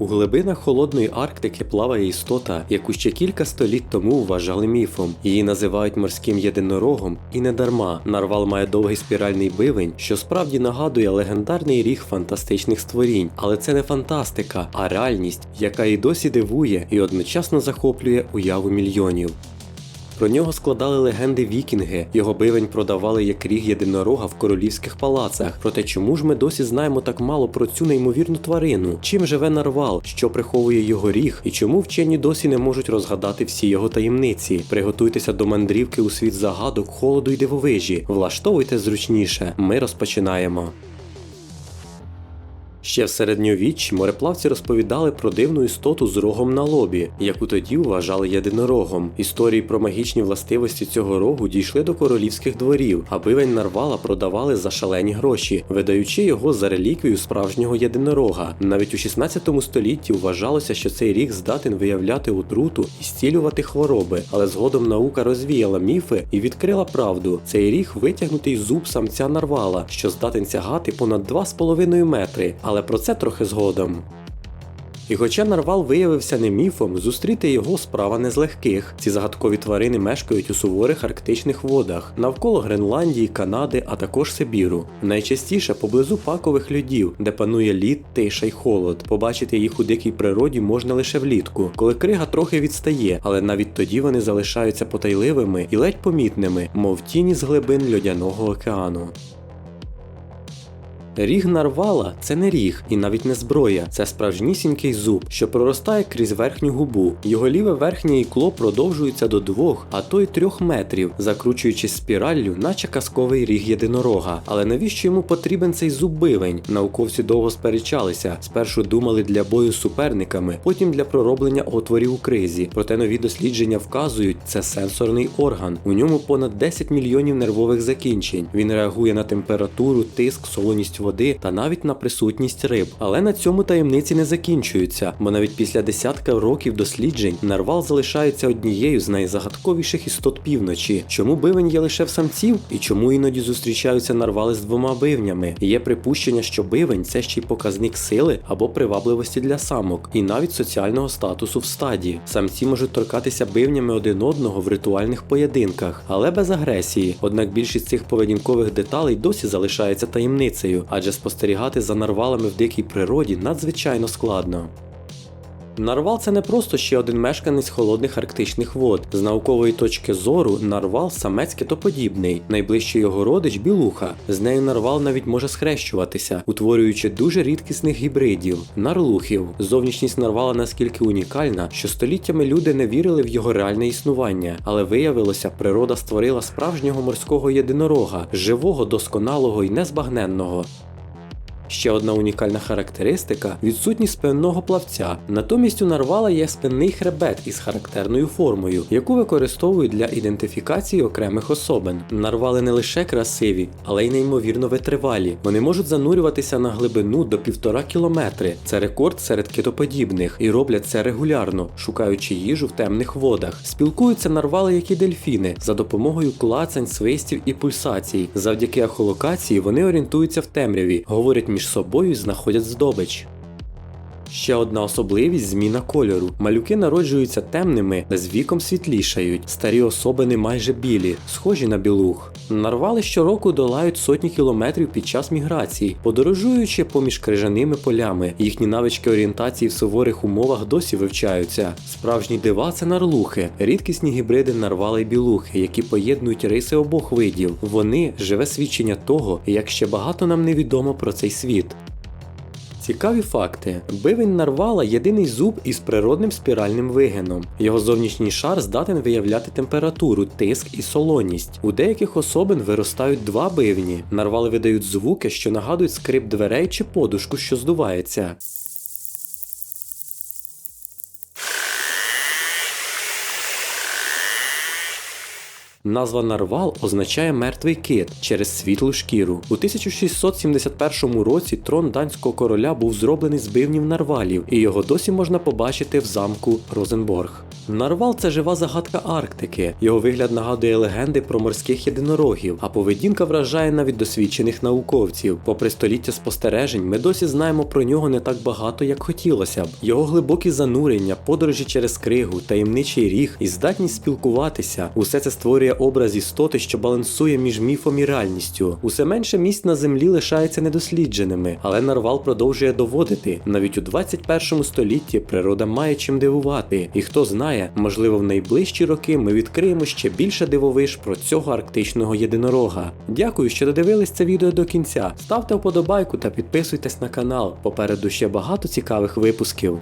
У глибинах холодної Арктики плаває істота, яку ще кілька століть тому вважали міфом. Її називають морським єдинорогом, і не дарма. Нарвал має довгий спіральний бивень, що справді нагадує легендарний ріг фантастичних створінь. Але це не фантастика, а реальність, яка і досі дивує і одночасно захоплює уяву мільйонів. Про нього складали легенди вікінги, його бивень продавали як ріг єдинорога в королівських палацах. Проте чому ж ми досі знаємо так мало про цю неймовірну тварину? Чим живе нарвал, що приховує його ріг, і чому вчені досі не можуть розгадати всі його таємниці? Приготуйтеся до мандрівки у світ загадок, холоду й дивовижі. Влаштовуйте зручніше. Ми розпочинаємо. Ще в середньовіччі мореплавці розповідали про дивну істоту з рогом на лобі, яку тоді вважали єдинорогом. Історії про магічні властивості цього рогу дійшли до королівських дворів, а бивень нарвала продавали за шалені гроші, видаючи його за реліквію справжнього єдинорога. Навіть у 16 столітті вважалося, що цей ріг здатен виявляти отруту і зцілювати хвороби, але згодом наука розвіяла міфи і відкрила правду. Цей ріг витягнутий зуб самця нарвала, що здатен сягати понад 2,5 метри. Але про це трохи згодом. І хоча нарвал виявився не міфом, зустріти його справа не з легких. Ці загадкові тварини мешкають у суворих арктичних водах, навколо Гренландії, Канади, а також Сибіру. Найчастіше поблизу пакових льодів, де панує лід, тиша й холод. Побачити їх у дикій природі можна лише влітку, коли крига трохи відстає, але навіть тоді вони залишаються потайливими і ледь помітними, мов тіні з глибин льодяного океану. Ріг нарвала це не ріг і навіть не зброя, це справжнісінький зуб, що проростає крізь верхню губу. Його ліве верхнє ікло продовжується до двох, а то й трьох метрів, закручуючись спіраллю, наче казковий ріг єдинорога. Але навіщо йому потрібен цей зуб-бивень? Науковці довго сперечалися. Спершу думали для бою з суперниками, потім для пророблення отворів у кризі. Проте нові дослідження вказують, це сенсорний орган. У ньому понад 10 мільйонів нервових закінчень. Він реагує на температуру, тиск, солоність води та навіть на присутність риб. Але на цьому таємниці не закінчуються, бо навіть після десятка років досліджень нарвал залишається однією з найзагадковіших істот півночі. Чому бивень є лише в самців і чому іноді зустрічаються нарвали з двома бивнями? Є припущення, що бивень це ще й показник сили або привабливості для самок, і навіть соціального статусу в стаді. Самці можуть торкатися бивнями один одного в ритуальних поєдинках, але без агресії. Однак більшість цих поведінкових деталей досі залишається таємницею адже спостерігати за нарвалами в дикій природі надзвичайно складно. Нарвал це не просто ще один мешканець холодних арктичних вод. З наукової точки зору нарвал самець китоподібний, найближчий його родич білуха. З нею нарвал навіть може схрещуватися, утворюючи дуже рідкісних гібридів нарлухів. Зовнішність нарвала наскільки унікальна, що століттями люди не вірили в його реальне існування, але виявилося, природа створила справжнього морського єдинорога, живого, досконалого і незбагненного. Ще одна унікальна характеристика відсутність спинного плавця. Натомість у нарвала є спинний хребет із характерною формою, яку використовують для ідентифікації окремих особин. Нарвали не лише красиві, але й неймовірно витривалі. Вони можуть занурюватися на глибину до півтора кілометри. Це рекорд серед китоподібних, і роблять це регулярно, шукаючи їжу в темних водах. Спілкуються нарвали, як і дельфіни, за допомогою клацань, свистів і пульсацій. Завдяки ахолокації вони орієнтуються в темряві, говорять між собою знаходять здобич. Ще одна особливість зміна кольору. Малюки народжуються темними, з віком світлішають. Старі особини майже білі, схожі на білух. Нарвали щороку долають сотні кілометрів під час міграції, подорожуючи поміж крижаними полями. Їхні навички орієнтації в суворих умовах досі вивчаються. Справжні дива це нарлухи, рідкісні гібриди нарвали білухи, які поєднують риси обох видів. Вони живе свідчення того, як ще багато нам невідомо про цей світ. Цікаві факти: бивень нарвала єдиний зуб із природним спіральним вигином. Його зовнішній шар здатен виявляти температуру, тиск і солоність. У деяких особин виростають два бивні. Нарвали видають звуки, що нагадують скрип дверей чи подушку, що здувається. Назва нарвал означає мертвий кит через світлу шкіру. У 1671 році трон данського короля був зроблений з бивнів нарвалів, і його досі можна побачити в замку Розенборг. Нарвал це жива загадка Арктики. Його вигляд нагадує легенди про морських єдинорогів, а поведінка вражає навіть досвідчених науковців. Попри століття спостережень, ми досі знаємо про нього не так багато, як хотілося б. Його глибокі занурення, подорожі через кригу, таємничий ріг і здатність спілкуватися усе це створює образ істоти, що балансує між міфом і реальністю. Усе менше місць на землі лишається недослідженими, але нарвал продовжує доводити. Навіть у 21 столітті природа має чим дивувати, і хто знає, можливо, в найближчі роки ми відкриємо ще більше дивовиж про цього арктичного єдинорога. Дякую, що додивились це відео до кінця. Ставте вподобайку та підписуйтесь на канал. Попереду ще багато цікавих випусків.